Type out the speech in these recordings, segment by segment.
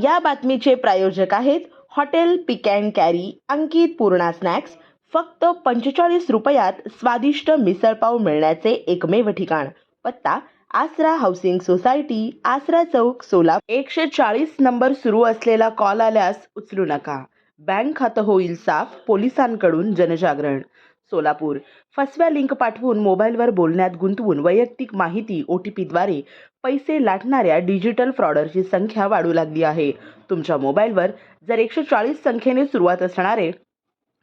या बातमीचे प्रायोजक आहेत hotel pick and carry Ankit Purna snacks. फक्त पंचेचाळीस रुपयात स्वादिष्ट मिसळपाव मिळण्याचे एकमेव ठिकाण. पत्ता आसरा हाऊसिंग सोसायटी आसरा चौक सोला एकशे चाळीस नंबर सुरू असलेला कॉल आल्यास उचलू नका. बँक खातं होईल साफ पोलिसांकडून जनजागरण. सोलापूर. फसव्या लिंक पाठवून मोबाईलवर बोलण्यात गुंतवून वैयक्तिक माहिती ओ टी पीद्वारे पैसे लाटणाऱ्या डिजिटल फ्रॉडरची संख्या वाढू लागली आहे. तुमच्या मोबाईलवर जर एकशे चाळीस संख्येने सुरुवात असणारे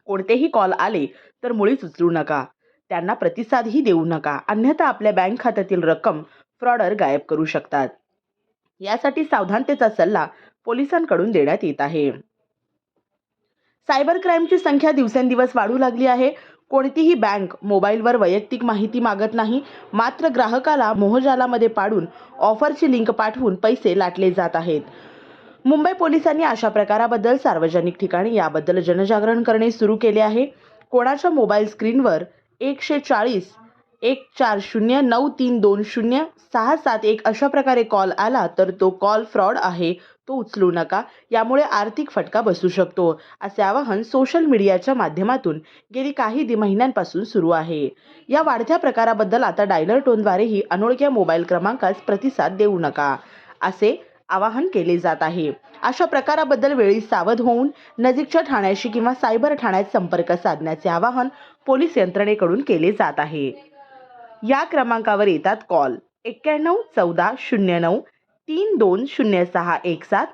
कोणतेही कॉल आले तर मुळीच उचलू नका. त्यांना प्रतिसादही देऊ नका. अन्यथा आपल्या बँक खात्यातील रक्कम फ्रॉडर गायब करू शकतात. यासाठी सावधानतेचा सल्ला पोलिसांकडून देण्यात येत आहे. सायबर क्राईमची संख्या दिवसेंदिवस वाढू लागली आहे. कोणतीही बँक मोबाईलवर वैयक्तिक माहिती मागत नाही मात्र ग्राहकाला मोहजालामध्ये पाडून ऑफरची लिंक पाठवून पैसे लाटले जात आहेत. मुंबई पोलिसांनी अशा प्रकाराबद्दल सार्वजनिक ठिकाणी याबद्दल जनजागरण करणे सुरू केले आहे. कोणाच्या मोबाईल स्क्रीनवर एकशे चाळीस एक चार शून्य नऊ तीन दोन शून्य सहा सात एक अशा प्रकारे कॉल आला तर तो कॉल फ्रॉड आहे. तो उचलू नका. यामुळे आर्थिक फटका बसू शकतो. असे आवाहन सोशल मीडियाच्या माध्यमातून गेली काही दि महिन्यांपासून सुरू आहे. या वाढत्या प्रकाराबद्दल आता डायलर टोनद्वारेही अनोळख्या मोबाईल क्रमांकास प्रतिसाद देऊ नका. असे आवाहन केले जात आहे. अशा प्रकाराबद्दल वेळी सावध होऊन नजीकच्या ठाण्याशी किंवा सायबर ठाण्यात संपर्क साधण्याचे आवाहन पोलीस यंत्रणेकडून केले जात आहे. या क्रमांकावर येतात कॉल. एक्क्याण्णव चौदा शून्य नऊ तीन दोन शून्य सहा एक सात.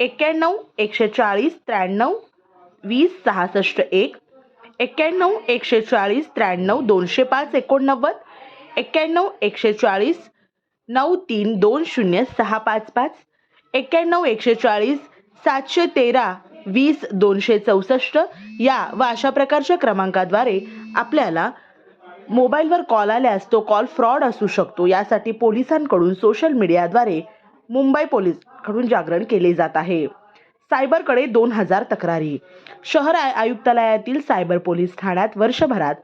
एक्क्याण्णव एकशे चाळीस त्र्याण्णव वीस सहासष्ट एक. एक्क्याण्णव एकशे चाळीस त्र्याण्णव दोनशे पाच एकोणनव्वद. एक्क्याण्णव एकशे चाळीस नऊ तीन दोन शून्य सहा पाच पाच. एक्क्याण्णव एकशे चाळीस सातशे तेरा वीस दोनशे चौसष्ट या व अशा प्रकारच्या क्रमांकाद्वारे आपल्याला मोबाईलवर कॉल आल्यास तो कॉल फ्रॉड असू शकतो. यासाठी पोलिसांकडून सोशल मीडियाद्वारे मुंबई पोलीसकडून जागरण केले जात आहे. सायबरकडे दोन हजार तक्रारी. शहर आय- आयुक्तालयातील सायबर पोलीस ठाण्यात वर्षभरात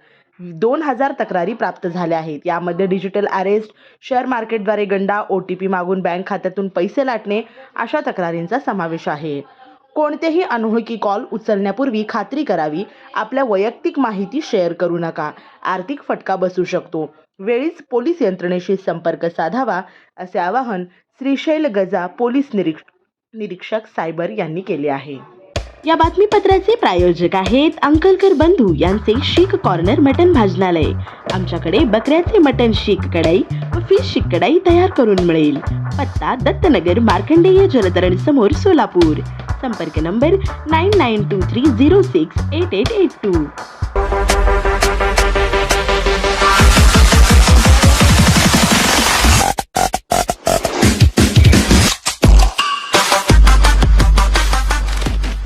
दोन हजार तक्रारी प्राप्त झाल्या आहेत. यामध्ये डिजिटल अरेस्ट शेअर मार्केटद्वारे गंडा ओ टी पी मागून बँक खात्यातून पैसे लाटणे अशा तक्रारींचा समावेश आहे. कोणतेही अनोळखी कॉल उचलण्यापूर्वी खात्री करावी. आपल्या वैयक्तिक माहिती शेअर करू नका. आर्थिक फटका बसू शकतो. वेळीच पोलीस यंत्रणेशी संपर्क साधावा असे आवाहन श्रीशैल गजा पोलीस निरीक्ष निरीक्षक सायबर यांनी केले आहे. या बातमीपत्राचे प्रायोजक आहेत अंकलकर बंधू यांचे शीख कॉर्नर मटन भाजनालय. आमच्याकडे बकऱ्याचे मटन शीख कढाई व फिश शीख कढाई तयार करून मिळेल. पत्ता दत्तनगर मार्कंडेय जलतरण समोर सोलापूर. संपर्क number nine nine two three zero six eight eight eight two.